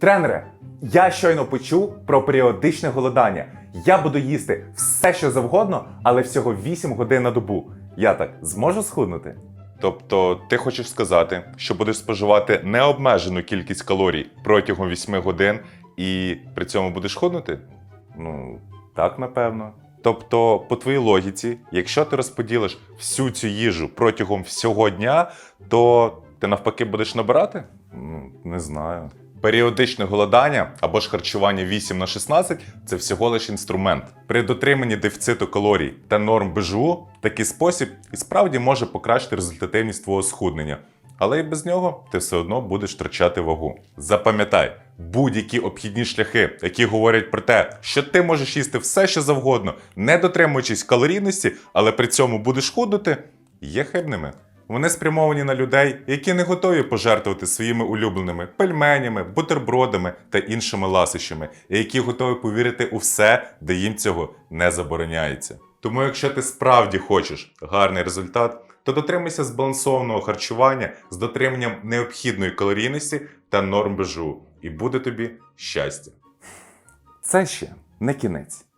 Тренере, я щойно почув про періодичне голодання. Я буду їсти все, що завгодно, але всього 8 годин на добу. Я так зможу схуднути? Тобто, ти хочеш сказати, що будеш споживати необмежену кількість калорій протягом 8 годин і при цьому будеш худнути? Ну, так, напевно. Тобто, по твоїй логіці, якщо ти розподілиш всю цю їжу протягом всього дня, то ти навпаки будеш набирати? Ну, не знаю. Періодичне голодання або ж харчування 8 на 16 це всього лише інструмент. При дотриманні дефіциту калорій та норм БЖУ такий спосіб і справді може покращити результативність твого схуднення. Але і без нього ти все одно будеш втрачати вагу. Запам'ятай, будь-які обхідні шляхи, які говорять про те, що ти можеш їсти все, що завгодно, не дотримуючись калорійності, але при цьому будеш худнути, є хибними. Вони спрямовані на людей, які не готові пожертвувати своїми улюбленими пельменями, бутербродами та іншими ласощами, і які готові повірити у все, де їм цього не забороняється. Тому, якщо ти справді хочеш гарний результат, то дотримайся збалансованого харчування з дотриманням необхідної калорійності та норм БЖУ, і буде тобі щастя. Це ще не кінець.